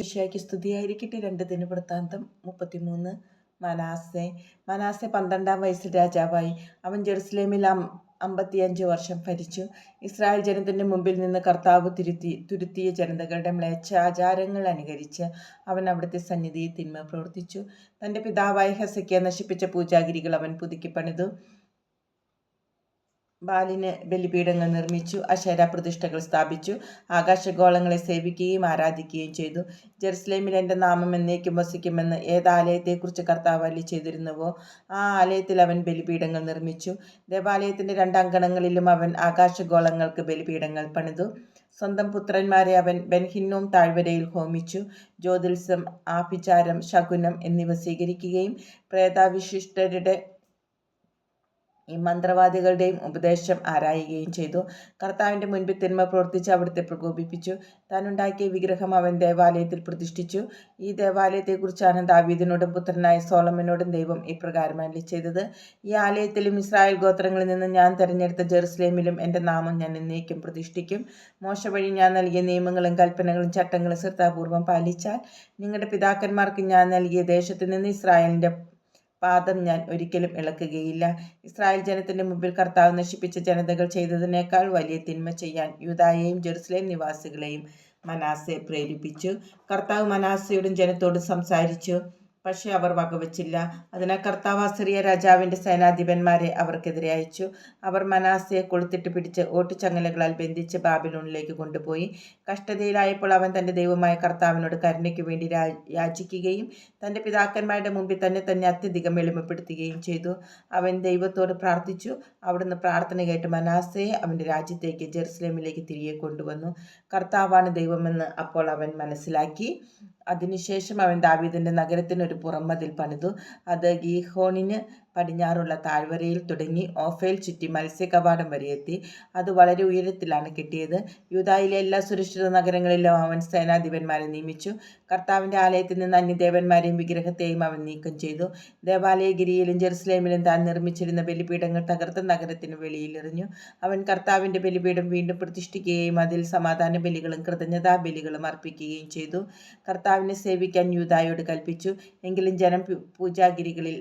ഈശോയ്ക്ക് സ്തുതിയായിരിക്കട്ടെ. രണ്ട് ദിനവൃത്താന്തം മുപ്പത്തിമൂന്ന് മനാസെ. മനാസെ പന്ത്രണ്ടാം വയസ്സിൽ രാജാവായി. അവൻ ജെറുസലേമിൽ അമ്പത്തിയഞ്ച് വർഷം ഭരിച്ചു. ഇസ്രായേൽ ജനത്തിന്റെ മുമ്പിൽ നിന്ന് കർത്താവ് തിരുത്തി തുരുത്തിയ ജനതകളുടെ മ്ലേച്ഛ ആചാരങ്ങൾ അനുകരിച്ച് അവൻ അവിടുത്തെ സന്നിധിയിൽ തിന്മ പ്രവർത്തിച്ചു. തന്റെ പിതാവായ ഹസയ്ക്ക് നശിപ്പിച്ച പൂജാഗിരികൾ അവൻ പുതുക്കി പണിതു. ബാലിന് ബലിപീഠങ്ങൾ നിർമ്മിച്ചു അശേര പ്രതിഷ്ഠകൾ സ്ഥാപിച്ചു ആകാശഗോളങ്ങളെ സേവിക്കുകയും ആരാധിക്കുകയും ചെയ്തു. ജെറുസലേമിൽ എന്റെ നാമം എന്നേക്കും വസിക്കുമെന്ന് ഏത് ആലയത്തെക്കുറിച്ച് കർത്താവ് അല്ലി ചെയ്തിരുന്നുവോ ആ ആലയത്തിൽ അവൻ ബലിപീഠങ്ങൾ നിർമ്മിച്ചു. ദേവാലയത്തിന്റെ രണ്ടങ്കണങ്ങളിലും അവൻ ആകാശഗോളങ്ങൾക്ക് ബലിപീഠങ്ങൾ പണിതു. സ്വന്തം പുത്രന്മാരെ അവൻ ബെൻഹിന്നോം താഴ്വരയിൽ ഹോമിച്ചു. ജ്യോതിത്സം ആഭിചാരം ശകുനം എന്നിവ സ്വീകരിക്കുകയും പ്രേതാവിശിഷ്ടരുടെ ഈ മന്ത്രവാദികളുടെയും ഉപദേശം ആരായുകയും ചെയ്തു. കർത്താവിന്റെ മുൻപിൽ തിന്മ പ്രവർത്തിച്ച് അവിടുത്തെ പ്രകോപിപ്പിച്ചു. താനുണ്ടാക്കിയ വിഗ്രഹം അവൻ ദേവാലയത്തിൽ പ്രതിഷ്ഠിച്ചു. ഈ ദേവാലയത്തെക്കുറിച്ചാണ് ദാവീദിനോടും പുത്രനായ സോളമനോടും ദൈവം ഇപ്രകാരം അല്ലി ചെയ്തത്. ഈ ആലയത്തിലും ഇസ്രായേൽ ഗോത്രങ്ങളിൽ നിന്ന് ഞാൻ തിരഞ്ഞെടുത്ത ജെറുസലേമിലും എന്റെ നാമം ഞാൻ എന്നേക്കും പ്രതിഷ്ഠിക്കും. മോശ വഴി ഞാൻ നൽകിയ നിയമങ്ങളും കൽപ്പനകളും ചട്ടങ്ങളും ശ്രദ്ധാപൂർവം പാലിച്ചാൽ നിങ്ങളുടെ പിതാക്കന്മാർക്ക് ഞാൻ നൽകിയ ദേശത്ത് നിന്ന് ഇസ്രായേലിന്റെ പാദം ഞാൻ ഒരിക്കലും ഇളക്കുകയില്ല. ഇസ്രായേൽ ജനത്തിന്റെ മുമ്പിൽ കർത്താവ് നശിപ്പിച്ച ജനതകൾ ചെയ്തതിനേക്കാൾ വലിയ തിന്മ ചെയ്യാൻ യൂതായെയും ജെറുസലേം നിവാസികളെയും മനാസെ പ്രേരിപ്പിച്ചു. കർത്താവ് മനാസയോടും ജനത്തോടും സംസാരിച്ചു. പക്ഷേ അവർ വകവച്ചില്ല. അതിനാൽ കർത്താവ് അസിറിയ രാജാവിന്റെ സേനാധിപന്മാരെ അവർക്കെതിരെ അയച്ചു. അവർ മനാസയെ കൊളുത്തിട്ട് പിടിച്ച് ഓട്ടുചങ്ങലകളാൽ ബന്ധിച്ച് ബാബിലോണിലേക്ക് കൊണ്ടുപോയി. കഷ്ടതയിലായപ്പോൾ അവൻ തന്റെ ദൈവമായ കർത്താവിനോട് കരുണയ്ക്ക് വേണ്ടി യാചിക്കുകയും തന്റെ പിതാക്കന്മാരുടെ മുമ്പിൽ തന്നെ തന്നെ അത്യധികം എളിമപ്പെടുത്തുകയും ചെയ്തു. അവൻ ദൈവത്തോട് പ്രാർത്ഥിച്ചു. അവിടുന്ന് പ്രാർത്ഥന കേട്ട് മനാസയെ അവന്റെ രാജ്യത്തേക്ക് ജെറുസലേമിലേക്ക് തിരികെ കൊണ്ടുവന്നു. കർത്താവാണ് ദൈവമെന്ന് അപ്പോൾ അവൻ മനസ്സിലാക്കി. അതിനുശേഷം അവൻ ദാവീദിന്റെ നഗരത്തിന് ഒരു പുറംമതിൽ പണിതു. അത് ഗീഹോണിന് പടിഞ്ഞാറുള്ള താഴ്വരയിൽ തുടങ്ങി ഓഫേൽ ചുറ്റി മത്സ്യകവാടം വരെ എത്തി. അത് വളരെ ഉയരത്തിലാണ് കിട്ടിയത്. യൂതായിലെ എല്ലാ സുരക്ഷിത നഗരങ്ങളിലും അവൻ സേനാധിപന്മാരെ നിയമിച്ചു. കർത്താവിന്റെ ആലയത്തിൽ നിന്ന് അന്യദേവന്മാരെയും വിഗ്രഹത്തെയും അവൻ നീക്കം ചെയ്തു. ദേവാലയഗിരിയിലും ജെറുസലേമിലും താൻ നിർമ്മിച്ചിരുന്ന ബലിപീഠങ്ങൾ തകർത്ത നഗരത്തിന് വെളിയിലെറിഞ്ഞു അവൻ കർത്താവിന്റെ ബലിപീഠം വീണ്ടും പ്രതിഷ്ഠിക്കുകയും അതിൽ സമാധാന ബലികളും കൃതജ്ഞതാ ബലികളും അർപ്പിക്കുകയും ചെയ്തു. കർത്താവിനെ സേവിക്കാൻ യൂതായോട് കൽപ്പിച്ചു. എങ്കിലും ജനം പൂജാഗിരികളിൽ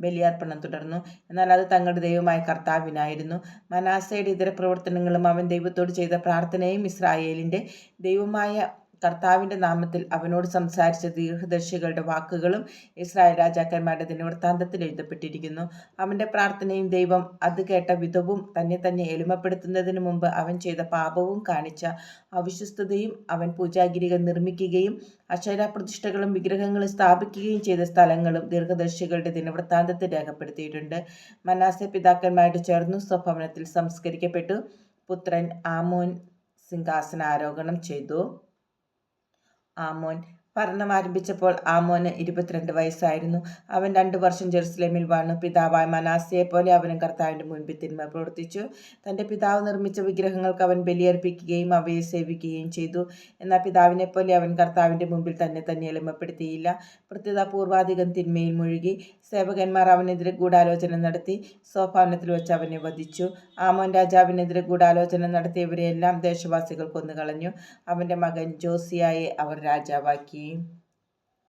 ബലിയർപ്പണം തുടർന്നു. എന്നാൽ അത് തങ്ങളുടെ ദൈവമായ കർത്താവിനായിരുന്നു. മനാസയുടെ ഇതര പ്രവർത്തനങ്ങളും അവൻ ദൈവത്തോട് ചെയ്ത പ്രാർത്ഥനയും ഇസ്രായേലിന്റെ ദൈവമായ കർത്താവിന്റെ നാമത്തിൽ അവനോട് സംസാരിച്ച ദീർഘദർശികളുടെ വാക്കുകളും ഇസ്രായേൽ രാജാക്കന്മാരുടെ ദിനവൃത്താന്തത്തിൽ എഴുതപ്പെട്ടിരിക്കുന്നു. അവന്റെ പ്രാർത്ഥനയും ദൈവം അത് കേട്ട വിധവും തന്നെ തന്നെ എളിമപ്പെടുത്തുന്നതിന് മുമ്പ് അവൻ ചെയ്ത പാപവും കാണിച്ച അവിശ്വസ്തതയും അവൻ പൂജാഗിരികൾ നിർമ്മിക്കുകയും അക്ഷരാപ്രതിഷ്ഠകളും വിഗ്രഹങ്ങളും സ്ഥാപിക്കുകയും ചെയ്ത സ്ഥലങ്ങളും ദീർഘദർശികളുടെ ദിനവൃത്താന്തത്തിൽ രേഖപ്പെടുത്തിയിട്ടുണ്ട്. മനാസെ പിതാക്കന്മാരുടെ ചേർന്നു സ്വഭവനത്തിൽ സംസ്കരിക്കപ്പെട്ടു. പുത്രൻ ആമോൻ സിംഹാസനാരോഹണം ചെയ്തു. ആമോൻ. ഭരണം ആരംഭിച്ചപ്പോൾ ആമോന് ഇരുപത്തിരണ്ട് വയസ്സായിരുന്നു. അവൻ രണ്ടു വർഷം ജെറുസലേമിൽ വാണു. പിതാവായ മനാസിയെ പോലെ അവനും കർത്താവിന്റെ മുൻപിൽ തിന്മ പ്രവർത്തിച്ചു. തന്റെ പിതാവ് നിർമ്മിച്ച വിഗ്രഹങ്ങൾക്ക് അവൻ ബലിയർപ്പിക്കുകയും അവയെ സേവിക്കുകയും ചെയ്തു. എന്നാൽ പിതാവിനെ പോലെ അവൻ കർത്താവിന്റെ മുമ്പിൽ തന്നെ തന്നെ എളിമപ്പെടുത്തിയില്ല. പ്രത്യുത പൂർവാധികം തിന്മയിൽ മുഴുകി. സേവകന്മാർ അവനെതിരെ ഗൂഢാലോചന നടത്തി. സോപാനത്തിൽ വെച്ച് അവനെ വധിച്ചു. ആമോൻ രാജാവിനെതിരെ ഗൂഢാലോചന നടത്തിയവരെയെല്ലാം ദേശവാസികൾ കൊന്നുകളഞ്ഞു. അവന്റെ മകൻ ജോസിയായെ അവർ രാജാവാക്കി.